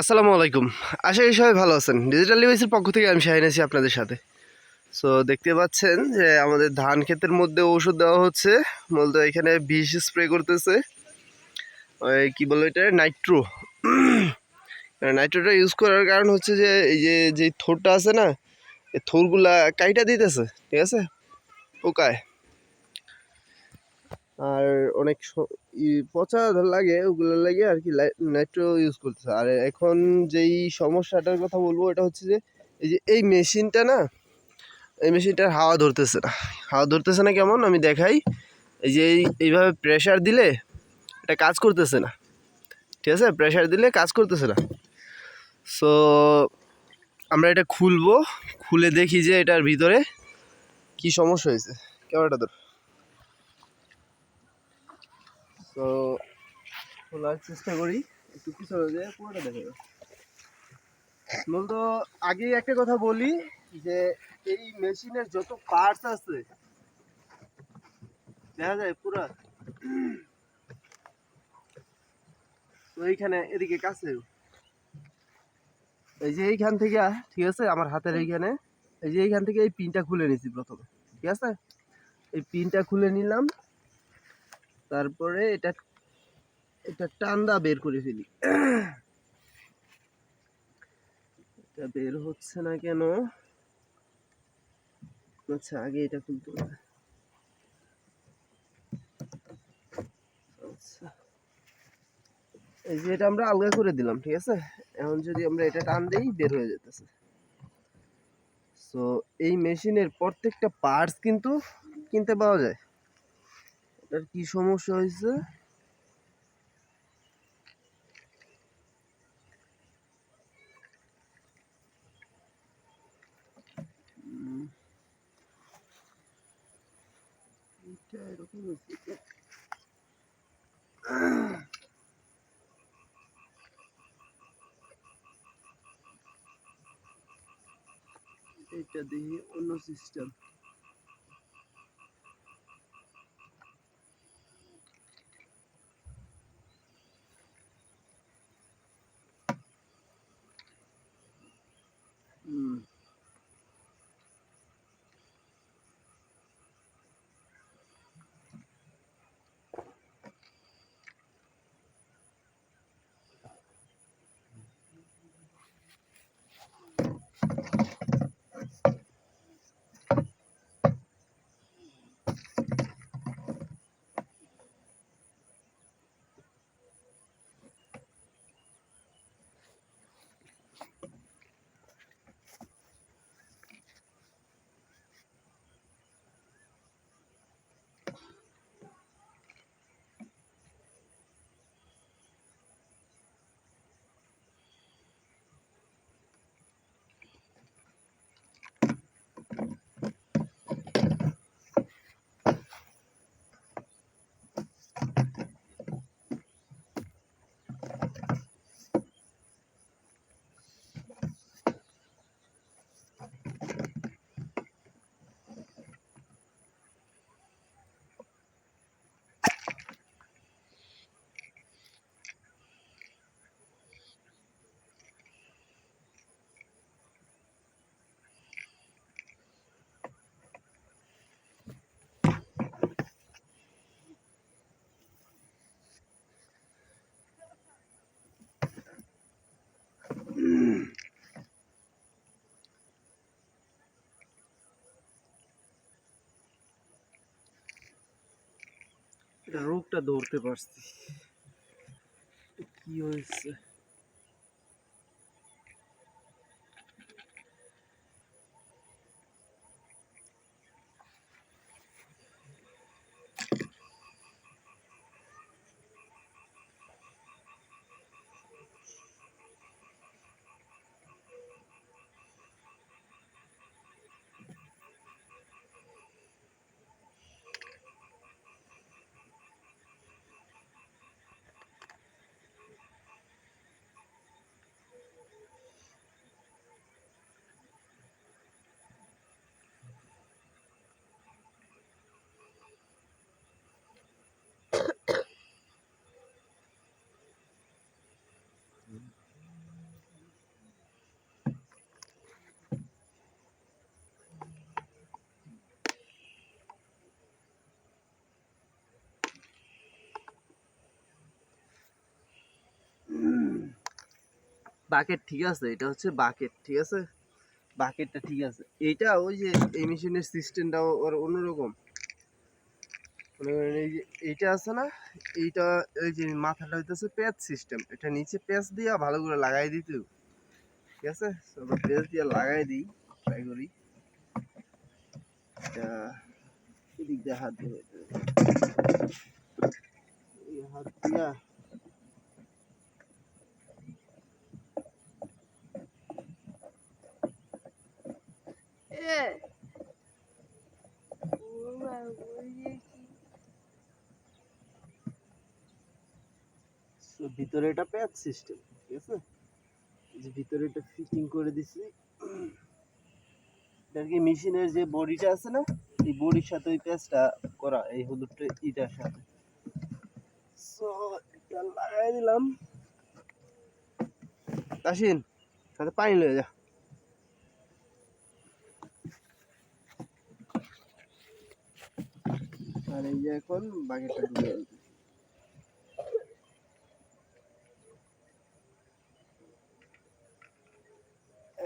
আসসালামু আলাইকুম। আশা করি সবাই ভালো আছেন। ডিজিটাল ডিভাইসের পক্ষ থেকে আমি শাহিন আছি আপনাদের সাথে। সো দেখতে পাচ্ছেন যে আমাদের ধান ক্ষেতের মধ্যে ওষুধ দেওয়া হচ্ছে। মূলত এখানে বিষ স্প্রে করতেছে। ওই কী বলে এটা নাইট্রো নাইট্রোটা ইউজ করার কারণ হচ্ছে যে, এই যে যে থোরটা আছে না, এই থোরগুলা কাইটা দিতেছে, ঠিক আছে? পোকায়। আর অনেক পচা লাগে, ওগুলো লাগে আর কি নাইট্রো ইউজ করতেছে। আর এখন যেই সমস্যাটার কথা বলব, এটা হচ্ছে যে, এই যে এই মেশিনটা না, এই মেশিনটার হাওয়া ধরতেছে না। হাওয়া ধরতেছে না কেমন? আমি দেখাই। এই যে এই এইভাবে প্রেশার দিলে এটা কাজ করতেছে না। ঠিক আছে? প্রেশার দিলে কাজ করতেছে না। সো আমরা এটা খুলবো। খুলে দেখি যে এটার ভিতরে কি সমস্যা হয়েছে। ক্যামেরাটা ধর। তো খোলার চেষ্টা করি, একটু পিছনে যে পুরোটা দেখে দাও। মূলত আগেই একটা কথা বলি যে, এই মেশিনের যত পার্টস আছে, দেখা যায় পুরা। তো এইখানে, এদিকে কাছে। এই যে এইখান থেকে, ঠিক আছে, আমার হাতের এইখানে। এই যে এইখান থেকে এই পিনটা খুলে নিছি প্রথমে, ঠিক আছে? এই পিনটা খুলে নিলাম। তারপরে এটা এটা টান্দা বের করে ফেলি। এটা বের হচ্ছে না কেন? আচ্ছা আগে এটা খুলতে হবে। আচ্ছা। এই যে এটা আমরা আলগা করে দিলাম, ঠিক আছে? এখন যদি আমরা এটা টান দিই, বের হয়ে যেতেছে। সো এই মেশিনের প্রত্যেকটা পার্টস কিন্তু কিনতে পাওয়া যায়। এটার কি সমস্যা হয়েছে? এটা এরকম হয়েছে। এটা দেখি অন্য সিস্টেম হুম এটা রোগটা ধরতে পারছি। কি হয়েছে? বাকেট ঠিক আছে, এটা হচ্ছে বাকেট ঠিক আছে? বাকেটটা ঠিক আছে। এইটা ওই যে এই মেশিনের সিস্টেমটা ওর অন্যরকম। মনে এই যে এইটা আছে না, এইটা এই যে মাথাটা হইতেছে প্যাচ সিস্টেম এটা নিচে প্যাচ দিয়া ভালো করে লাগাই দিত ঠিক আছে? প্যাচ দিয়ে লাগাই দিই ট্রাই করি। এটা হাত দিয়ে। হাত দিয়া ভিতরে এটা প্যাচ সিস্টেম ঠিক আছে? যে ভিতরে এটা ফিটিং করে দিছি। এটার কি মেশিনের যে বডিটা আছে না, এই বডির সাথে ওই প্যাচটা করা, এই হলুদটা ইটার সাথে। সো এটা লাগাই দিলাম। আসিন সাথে পানি লয়ে যা। আর এই যে এখন ঢুকে দিতে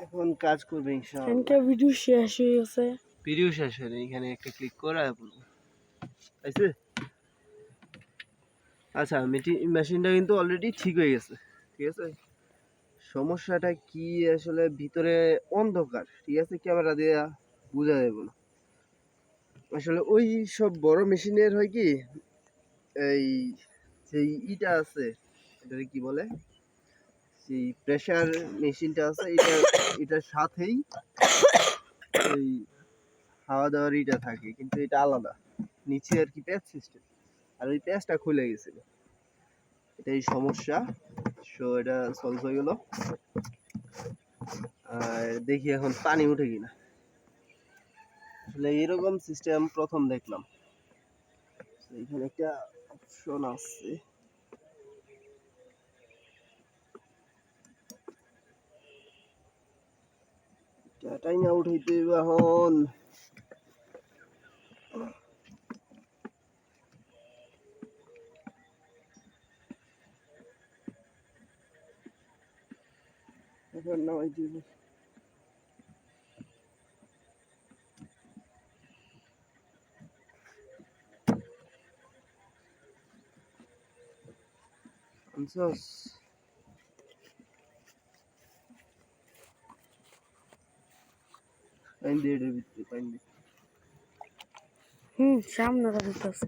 এখন কাজ করবে ইনশাআল্লাহ। ভিডিও শেষ হয়ে গেছে। ভিডিও শেষ হয়নি এখানে একটা ক্লিক করা আছে আচ্ছা মেটি- মেশিনটা কিন্তু অলরেডি ঠিক হয়ে গেছে ঠিক আছে? সমস্যাটা কি আসলে ভিতরে অন্ধকার ঠিক আছে? ক্যামেরা দিয়ে বোঝা যাবে না। আসলে ওই সব বড় মেশিনের হয় কি, এই যেই ইটা আছে এটাকে কি বলে সেই প্রেসার মেশিনটা আছে, এটা, এটার সাথেই ওই খাওয়া দাওয়ার ইটা থাকে, কিন্তু এটা আলাদা। নিচে আর কি প্যাচ সিস্টেম আর ওই প্যাচটা খুলে গেছিল। এটাই সমস্যা। সো এটা সলভ হয়ে গেল। আর দেখি এখন পানি উঠে কিনা। আসলে এরকম সিস্টেম প্রথম দেখলাম। এখানে একটা অপশন আছে। এটাই না উঠাইতে হইবে এখন। নামাই আনছস পাইন দিয়ে এটার ভিতরে পাইন দিয়ে হুম সামনে দিতেছে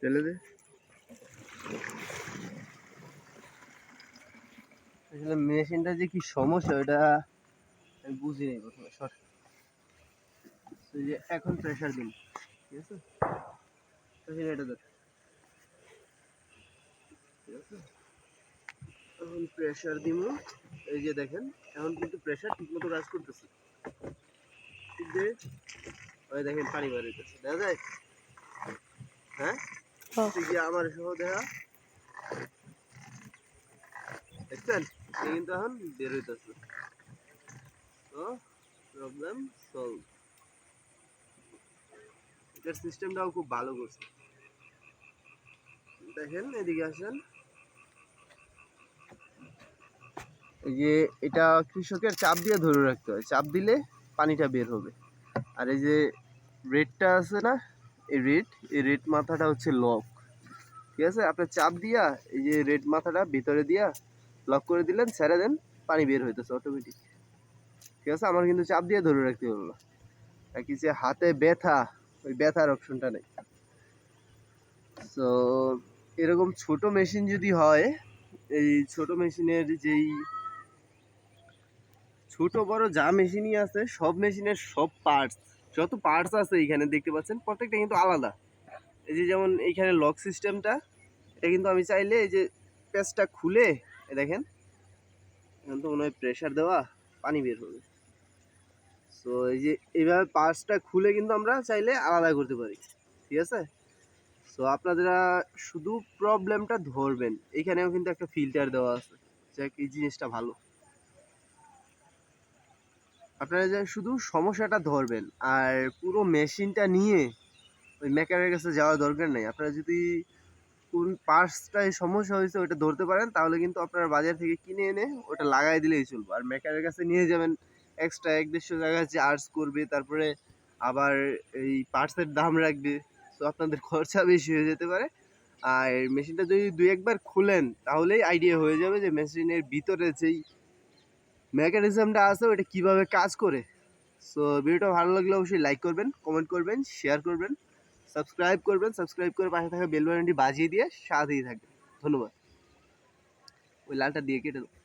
ফেলে দে আসলে মেশিনটা যে কি সমস্যা ওটা আমি বুঝি নাই প্রথমে তো এই যে এখন প্রেসার দিন ঠিক আছে? প্রেসার এটা ধর। ঠিক আছে? এখন প্রেসার দিব এই যে দেখেন এখন কিন্তু প্রেসার ঠিকমতো কাজ করতেছে ঠিক যে? ওই দেখেন পানি বার হইতেছে দেখা যায়? হ্যাঁ। তুই আমার সহ দেখা। দেখছেন? কিন্তু এখন বের হইতেছে। তো প্রবলেম সলভ এটার সিস্টেমটাও খুব ভালো করছে। দেখেন, এদিকে আসেন। এই যে এটা কৃষকের চাপ দিয়ে ধরে রাখতে হয়। চাপ দিলে পানিটা বের হবে। আর এই যে রেডটা আছে না, এই রেড এই রেড মাথাটা হচ্ছে লক। ঠিক আছে? আপনার চাপ দিয়া এই যে রেড মাথাটা ভিতরে দিয়া লক করে দিলেন, ছেড়ে দেন, পানি বের হইতেছে অটোমেটিক ঠিক আছে? আমার কিন্তু চাপ দিয়ে ধরে রাখতে হলো না। আর কি যে হাতে ব্যথা। ওই ব্যথার অপশনটা নেই। তো এরকম ছোট মেশিন যদি হয়, এই ছোট মেশিনের যেই ছোট বড় যা মেশিনই আছে, সব মেশিনের সব পার্টস যত পার্টস আছে এইখানে দেখতে পাচ্ছেন, প্রত্যেকটা কিন্তু আলাদা। এই যে যেমন এইখানে লক সিস্টেমটা এটা কিন্তু আমি চাইলে এই যে প্যাচটা খুলে দেখেন, এখন তো মনে হয় প্রেশার দেওয়া, পানি বের হবে। সো এই যে এইভাবে পার্টসটা খুলে কিন্তু আমরা চাইলে আলাদা করতে পারি, ঠিক আছে? সো আপনারা শুধু প্রবলেমটা ধরবেন, এখানেও কিন্তু একটা ফিল্টার দেওয়া আছে, যাক এই জিনিসটা ভালো। আপনারা যে শুধু সমস্যাটা ধরবেন, আর পুরো মেশিনটা নিয়ে ওই মেকারের কাছে যাওয়ার দরকার নেই। আপনারা যদি কোন পার্টসটায় সমস্যা হয়েছে ওটা ধরতে পারেন, তাহলে কিন্তু আপনারা বাজার থেকে কিনে এনে ওটা লাগাই দিলেই চলবে। আর মেকারের কাছে নিয়ে যাবেন এক্সট্রা এক দেড়শো জায়গায় চার্জ করবে, তারপরে আবার এই পার্টসের দাম রাখবে। তো আপনাদের খরচা বেশি হয়ে যেতে পারে। আর মেশিনটা যদি দুই একবার খুলেন, তাহলেই আইডিয়া হয়ে যাবে যে মেশিনের ভিতরে যেই মেকানিজমটা আছে ওটা কীভাবে কাজ করে। সো ভিডিওটা ভালো লাগলে অবশ্যই লাইক করবেন কমেন্ট করবেন শেয়ার করবেন সাবস্ক্রাইব করবেন সাবস্ক্রাইব করে পাশে থাকা বেল বাটনটি বাজিয়ে দিয়ে সাথেই থাকবেন। ধন্যবাদ। ওই লালটা দিয়ে কেটে দাও